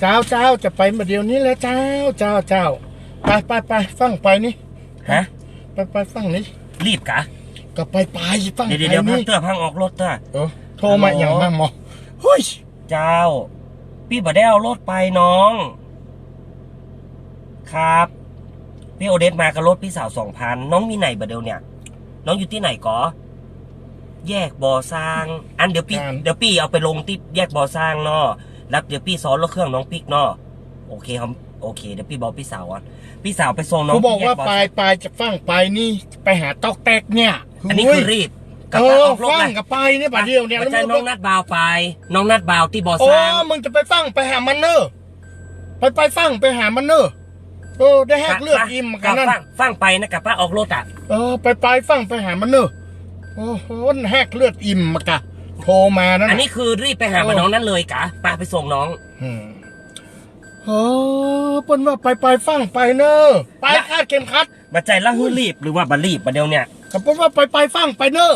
เจ้าเจ้าจะไปมาเดี๋ยวนี้แล้วเจ้าเจ้าเจ้าไปไปไปฟังไปนี่ฮะ ไปไปฟังนี่รีบกะก็ไปไปฟังเดี๋ยวไปเดี๋ยวพังนี่เตื้อพังออกรถเตื้อเออโทรมาอย่างมั่งหมอเฮ้ยเจ้า พี่บ่ได้เอารถไปน้อง ครับ พี่โอเดสมากับรถพี่สาวสองพันน้องมีไหนบ่เดียวเนี่ย น้องอยู่ที่ไหนกอแยกบ่อสร้าง อันเดี๋ยวพี่เดี๋ยวพี่เอาไปลงที่แยกบ่อสร้างเนาะ แล้วเดี๋ยวพี่ซ้อนรถเครื่องน้องปิกเนาะโอเคครับโอเคเดี๋ยวพี่บอกพี่สาวอะพี่สาวไปส่งน้องกูบอกที่แยว่าบ่ไปสร้งไปจะฟังไปนี่ไปหาตอกแตกเนี่ยอันนี้คือรีบกลับเอมาอออกรถฟังเลยกับไปเนี่ยบัดเดียวเนี่ยไม่ใช่น้องนัดบาวไป น้องนัดบาวที่บ่อโอ้สร้างมึงจะไปฟังไปหามันเนอะไปไปฟังไปหามันเนอะเออได้แหกเลือดอิ่มกันนั่นฟังฟังไปนะกับป้าออกรถอะเออไปไปฟังไปหามันเนอะโอ้โหแหกเลือดอิ่มมากะ โทรมานั่นอันน่ะนี้คือรีบไปหาเออมาน้องนั้นเลยกะป้าไปส่งน้องอืมเออเปิ้นว่าไปไปฟังไปเนอะไปและคาดเข็มขัดมาใจละหือรีบหรือว่าบัรีบบัเดียวเนี่ยกับเปิ้นว่าไปไปฟังไปเนอะ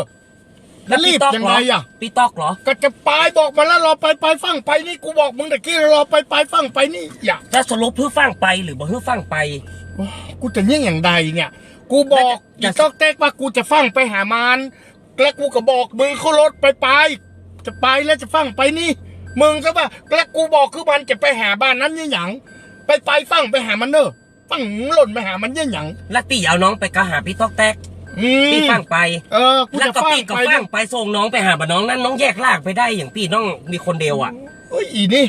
แล้วรีบพี่ต๊อกยังเหรไงอะพี่ตอกเหรอ ก็จะไปบอกมาแล้วรอไปไปฟังไปนี่กูบอกมึงตะกี้รอไปไปฟังไปนี่อย่าแล้วสรุปเพื่อฟังไปหรือบ่เพื่อฟังไป กูจะยิ่งอย่างใดเนี่ย กูบอกแล้อีวจะซอกแตกว่ากูจะฟังไปหามัน แล้วกูก็บอกมึงเขารถไปไป จะไปแล้วจะฟังไปนี่ มึงก็ว่าแล้วกูบอกคือมันจะไปหาบ้านนั้นยี่หยังไปไปฟังไปหามันเนอะฟังหล่นไปหามันยี่หยังแล้วตีเอาน้องไปกะหาพี่ตอกแตกอืมพี่ฟังไปเออกูแล้วจะก็ฟังพี่ก็ไปฟังไปส่งน้องไปหาบ่น้องนั้นน้องแยกลากไปได้อย่างพี่น้องมีคนเดียวอะเฮ้ยอีนี่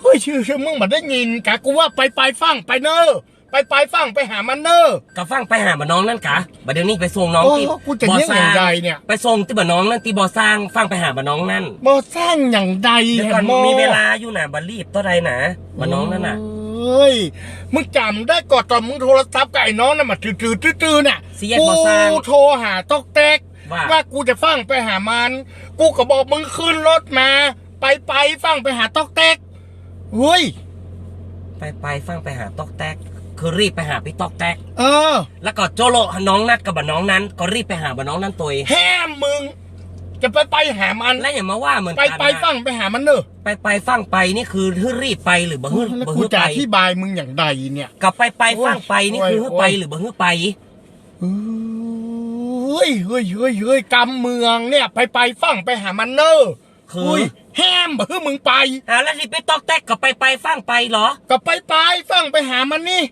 เฮ้ยชื่อชื่อมึงมาได้ยินกะกูว่าไปไปฟังไปเนอะ ไปไปฟังไปหามันเนอะก็ฟังไปหาบ่น้องนั่นกะบัดเดี๋ยวนี้ไปส่งน้องโอ้ที่กูจะบ่อยิ่งสอร้าย่างงใดเนี่ยไปส่งที่บ่น้องนั่นที่บ่อสร้างฟังไปหาบ่น้องนั่นบ่สร้างอย่างใดเดี๋ยวก่อนแหมมีเวลาอยู่นะบัรีบตัวใดนะบ่น้องนั่นน่ะเฮ้ยมึงจำได้ก่อนตอนมึงโทรศัพท์กับไอ้น้องน่ะมาตื้อๆตื้อๆน่ะสี่แยกกูบ่อสร้างโทรหาตอกแตกว่า ว่ากูจะฟังไปหามัน กูก็บอกมึงขึ้นรถมา ไปไปฟังไปหาตอกแตกเฮ้ย ไปไปฟังไปหาตอกแตก คือรีบไปหาพี่ตอกแตก เออ แล้วก็โจโลน้องนัดกับบ่น้องนั้น ก็รีบไปหาบ่น้องนั้นตัวเองแห้มมึง จะไปไปหามัน แล้วอย่ามาว่าเหมือนไปกันไปนะฟังไปหามันเนอะไปไปฟังไปนี่คือฮือรีบไปหรือบ่ฮือแล้วบ่กูฮือจะไปอธิบายมึงอย่างใดเนี่ย กับไปไปฟังไปนี่คือฮือโอ้ยไปหรือบ่ฮือไป เฮ้ยเฮ้ยเฮ้ยเฮ้ยกำเมืองเนี่ย ไปไปฟังไปหามันเนอะคือเฮ้ยแฮมบ่คือมึงไป อ่าแล้วที่พี่ตอกแตกก็ไปไปฟังไปเหรอ ก็ไปไปฟังไปหามันนี่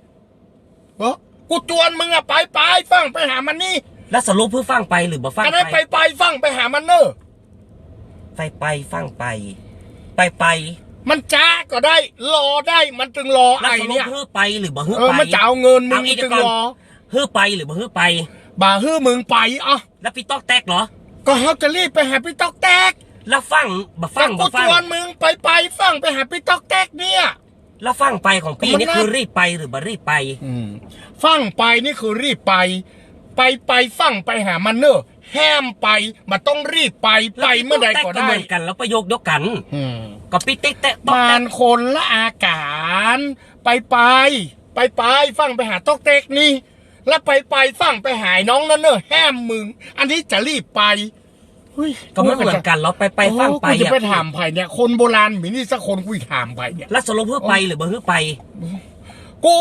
เออกูจวนมึงอะไปไปฟังไปหามันนี่แล้วสรุปเพื่อฟังไปหรือบ่ฟังอันนั้นไปไปไปฟังไปหามันเนอะไปไปฟังไป ไปไปมันจ้าก็ได้ รอได้มันจึงรอแล้วไอ้สรุปเนี่ยเพื่อไปหรือบ่ฮือเออไปมันจะเอาเงินมึงเอาอีกจึงก่อนรอฮือไปหรือบ่ฮือไป บ่าฮื้อมึงไปอะแล้วพี่ตอกแตกเหรอ ก็เขาจะรีบไปหาพี่ตอกแตกแล้วฟังบ่ฟัแต่งกูบ่จฟังวนมึงไปไปฟังไปหาพี่ตอกแตกเนี่ย แล้วฟังไปของพี่มันนี่น่าคือรีบไปหรือบ่รีบไป อืมฟังไปนี่คือรีบไป ไปไปฟังไปหามันเนอะแฮมไปมันต้องรีบไปไปเมื่อใดก็แล้วพี่ตได้เหมือนกันแล้วประโยคเดียวกันอืมก็พี่ติ๊กแตะตอกมานแตะคนละอาการไปไปไปไปฟังไปหาตอกเต็กนี่แล้วไปไปฟังไปหายน้องนั่นเนอะแฮมมึง อันนี้จะรีบไปเฮ้ย ก็ไม่เหมือนกันแล้วไปไปฟังไปโอ้กูจะอะไปถามไผ่เนี่ย คนโบราณมีนี่สักคนกูถามไผ่เนี่ยแล้วสรุปเพื่อไปหรือบ่เพื่อไป กู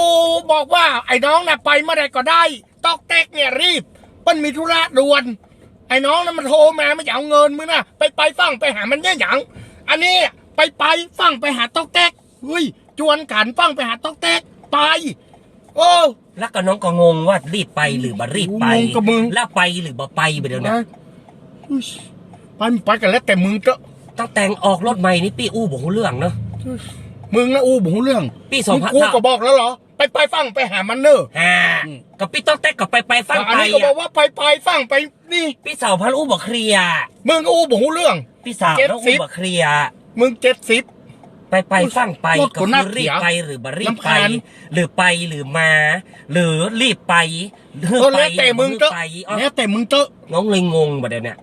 บอกว่าไอ้น้องน่ะไปเมื่อใดก็ได้ ตอกเต็กเนี่ยรีบมันมีธุระด่วน ไอ้น้องน่ะมันโทรมาไม่อยากเอาเงินมึงนะไปไปฟังไปหามันเนี่ยหยังอันนี้ไปไปฟังไปหาตอกเต็กเฮ้ยจวนขันฟังไปหาตอกเต็กไปโอ้แล้วก็น้องก็งงว่ารีบไปหรือบ่รีบไปงงกับมึงแล้วไปหรือบ่ไปไปเดี๋ยวนะนะอุ๊ย ไปมึงไปกันแล้วแต่มึงเถอะตั้งแต่งออกรถใหม่นี่ปี้อู้บอกเรื่องเนอะมึงนะอู้ผมรู้เรื่องปีสองมึงพันกูก็บอกแล้วเหรอไปไปฟังไปหามันเนอะฮ่าอืมกับพี่ต้องแตกกับไปไปฟังอันไปนี้ก็บอกอะว่าไปไปฟังไปนี่ พี่สาวพันอู้บอกเคลียร์มึงก็อู้ผมรู้เรื่อง พี่สาวเจ็ดแล้วสิอู้บบอกเคลียร์มึงเจ็ดสิบไปไปฟังไปรถก็กูคืน่าอเกลีรียบดไปหรือบ่รีบรำไปคาญหรือไปหรือมา หรือรีบไปหรือเออไปแล้วแต่มึงหรืเถออะไปอ๋อแล้วแต่มึงเถอะน้องเลยงงประเดี๋ยวเนี้ย